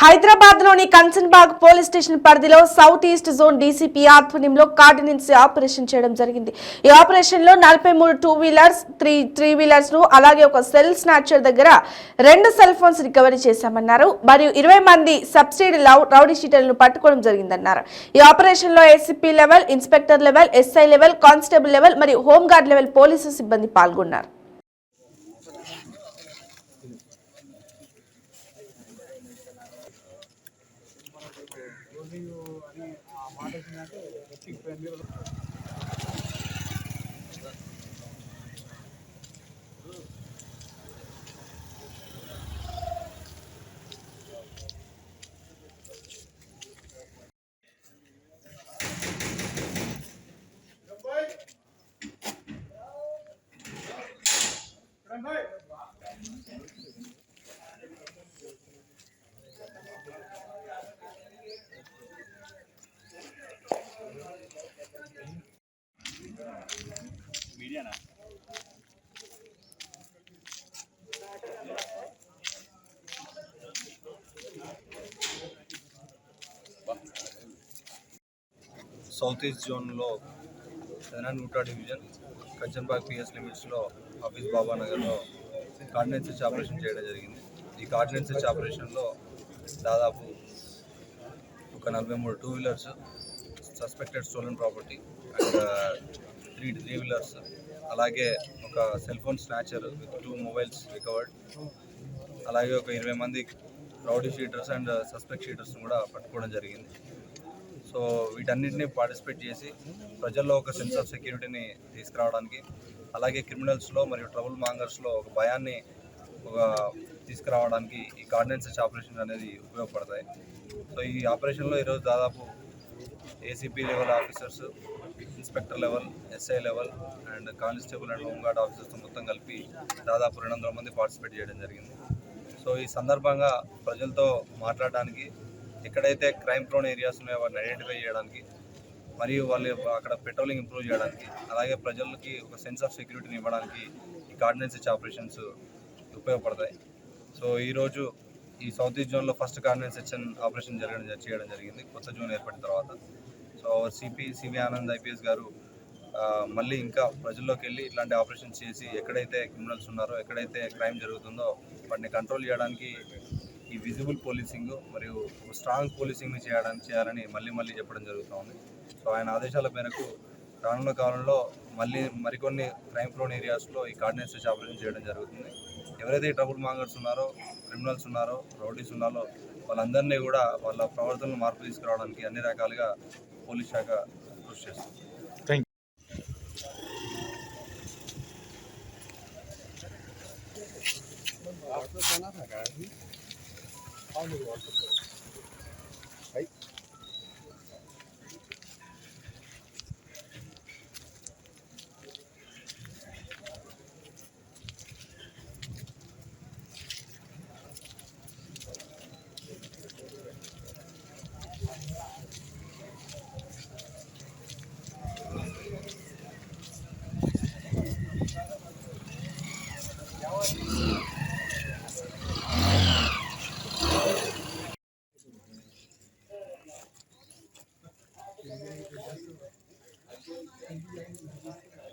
హైదరాబాద్లోని Kanchanbagh police station పరిధిలో south east zone DCP ఆధ్వర్యంలో కార్డినెన్స్ ఆపరేషన్ చేయడం జరిగింది. ఈ ఆపరేషన్లో నలభై మూడు టూ వీలర్స్ త్రీ త్రీ వీలర్స్ను అలాగే ఒక సెల్ స్నాచర్ దగ్గర రెండు సెల్ ఫోన్స్ రికవరీ చేశామన్నారు. మరియు ఇరవై మంది సబ్సిడీ రౌడీ షీటర్లను పట్టుకోవడం జరిగిందన్నారు. ఈ ఆపరేషన్లో ACP level inspector level SI level constable level మరియు హోంగార్డ్ లెవెల్ పోలీసు సిబ్బంది పాల్గొన్నారు. హౌసింగ్ అని ఆ మాట వచ్చిందంటే వచ్చి సౌత్ ఈస్ట్ జోన్లో నూట డివిజన్ కంచన్బాగ్ పిఎస్ లిమిట్స్లో ఆఫీస్ బాబా నగర్లో కార్డినెన్స్ ఆపరేషన్ చేయడం జరిగింది. ఈ కార్డినెన్స్ ఆపరేషన్లో దాదాపు ఒక నలభై మూడు two wheelers suspected stolen property and three three wheelers అలాగే ఒక cell phone snatcher with two mobiles recovered. అలాగే ఒక ఇరవై మంది rowdy sheeters and suspect sheeters కూడా పట్టుకోవడం జరిగింది. సో వీటన్నిటిని పార్టిసిపేట్ చేసి ప్రజల్లో ఒక సెన్స్ ఆఫ్ సెక్యూరిటీని తీసుకురావడానికి అలాగే క్రిమినల్స్లో మరియు ట్రబుల్ మాంగర్స్లో ఒక భయాన్ని ఒక తీసుకురావడానికి ఈ కార్డినెన్స్ ఆపరేషన్ అనేది ఉపయోగపడతాయి. సో ఈ ఆపరేషన్లో ఈరోజు దాదాపు ACP level officers inspector level SI level and constable and home guard ఆఫీసర్స్తో మొత్తం కలిపి దాదాపు రెండు వందల మంది పార్టిసిపేట్ చేయడం జరిగింది. సో ఈ సందర్భంగా ప్రజలతో మాట్లాడడానికి ఎక్కడైతే క్రైమ్ ప్రోన్ ఏరియాస్ ఉన్నాయో వాటిని ఐడెంటిఫై చేయడానికి మరియు వాళ్ళు అక్కడ పెట్రోలింగ్ ఇంప్రూవ్ చేయడానికి అలాగే ప్రజలకి ఒక సెన్స్ ఆఫ్ సెక్యూరిటీని ఇవ్వడానికి ఈ కార్డినెన్స్ ఆపరేషన్స్ ఉపయోగపడతాయి. సో ఈరోజు ఈ సౌత్ ఈస్ట్ జోన్లో ఫస్ట్ కార్డినెన్స్ సెక్షన్ ఆపరేషన్ జరగడం చేయడం జరిగింది. కొత్త జోన్ ఏర్పడిన తర్వాత. So CP CV Anand IPS గారు మళ్ళీ ఇంకా ప్రజల్లోకి వెళ్ళి ఇట్లాంటి ఆపరేషన్స్ చేసి ఎక్కడైతే క్రిమినల్స్ ఉన్నారో ఎక్కడైతే క్రైమ్ జరుగుతుందో వాటిని కంట్రోల్ చేయడానికి ఈ విజిబుల్ పోలీసింగ్ మరియు స్ట్రాంగ్ పోలీసింగ్ని చేయడానికి చేయాలని మళ్ళీ మళ్ళీ చెప్పడం జరుగుతుంది సో ఆయన ఆదేశాల మేరకు రానున్న కాలంలో మళ్ళీ మరికొన్ని క్రైమ్ ప్రోన్ ఏరియాస్లో ఈ కార్డినెన్స్ ఆపరేషన్ చేయడం జరుగుతుంది. ఎవరైతే ట్రబుల్ మాంగర్స్ ఉన్నారో క్రిమినల్స్ ఉన్నారో రౌడీస్ ఉన్నారో వాళ్ళందరినీ కూడా వాళ్ళ ప్రవర్తనలు మార్పు తీసుకురావడానికి అన్ని రకాలుగా పోలీస్ శాఖ కృషి చేస్తుంది. థ్యాంక్